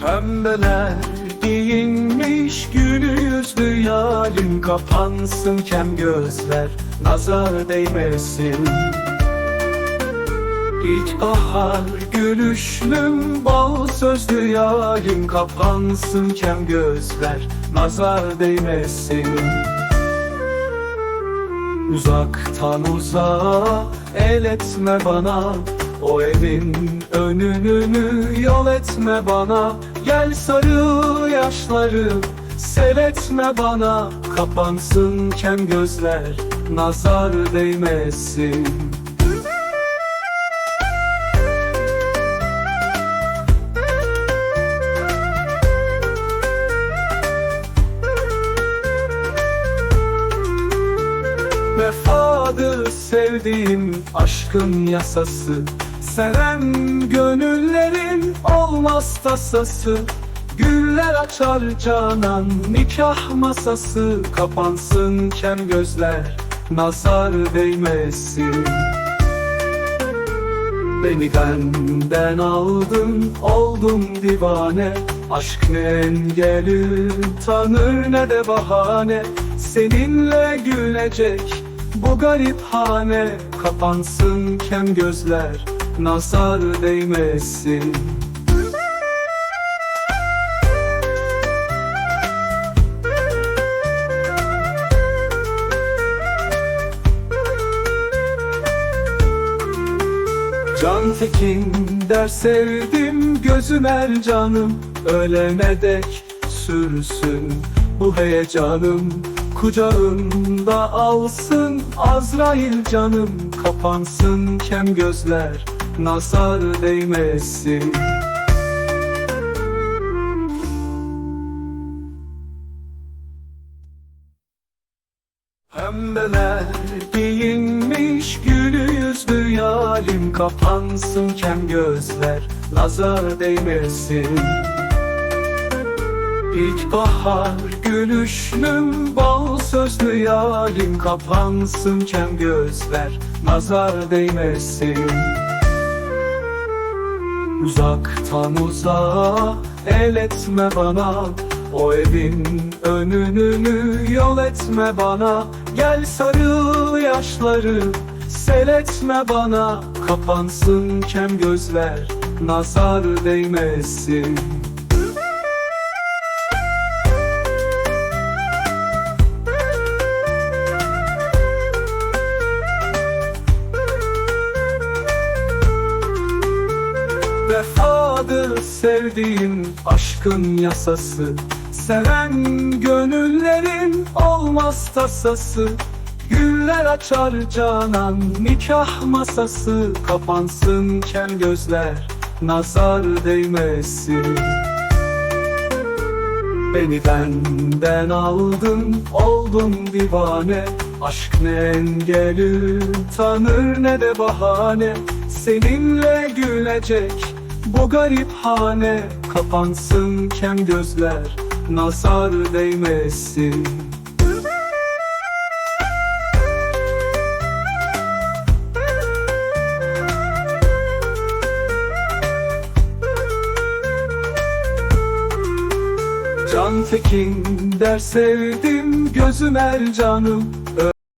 Pembeler giyinmiş gülü yüzlü yarim Kapansın kem gözler nazar değmesin. İlkbahar gülüşlüm bal sözlü yarim Kapansın kem gözler nazar değmesin. Uzaktan uzağa el etme bana O evin önünü yol etme bana. Gel sarı yaşları sel etme bana. Kapansın kem gözler nazar değmesin. Vefadır sevdiğim aşkın yasası Seven gönüllerin olmaz tasası Güller açar canan nikah masası Kapansın kem gözler nazar değmesin. Beni benden aldın oldum divane Aşk ne engeli tanır ne de bahane Seninle gülecek bu garip hane Kapansın kem gözler nazar değmesin. Can Tekin der sevdim gözüm er canım. Ölene dek sürsün bu heyecanım. Kucağında alsın Azrail canım. Kapansın kem gözler nazar değmesin. Gülü yüzlü yarim Kapansın kem gözler nazar değmesin. İlkbahar gülüşlüm bal sözlü yarim Kapansın kem gözler nazar değmesin Uzaktan uzağa el etme bana. O evin önünü yol etme bana. Gel sarı yaşları sel etme bana. Kapansın kem gözler nazar değmesin Vefadır sevdiğim aşkın yasası. Seven gönüllerin olmaz tasası. Güller açar canan nikah masası. Kapansın kem gözler nazar değmesin. Beni benden aldın oldum divane. Aşk ne engeli tanır ne de bahane. Seninle gülecek bu garip hane Kapansın kem gözler nazar değmesin. Can Tekin der sevdim gözüm er canım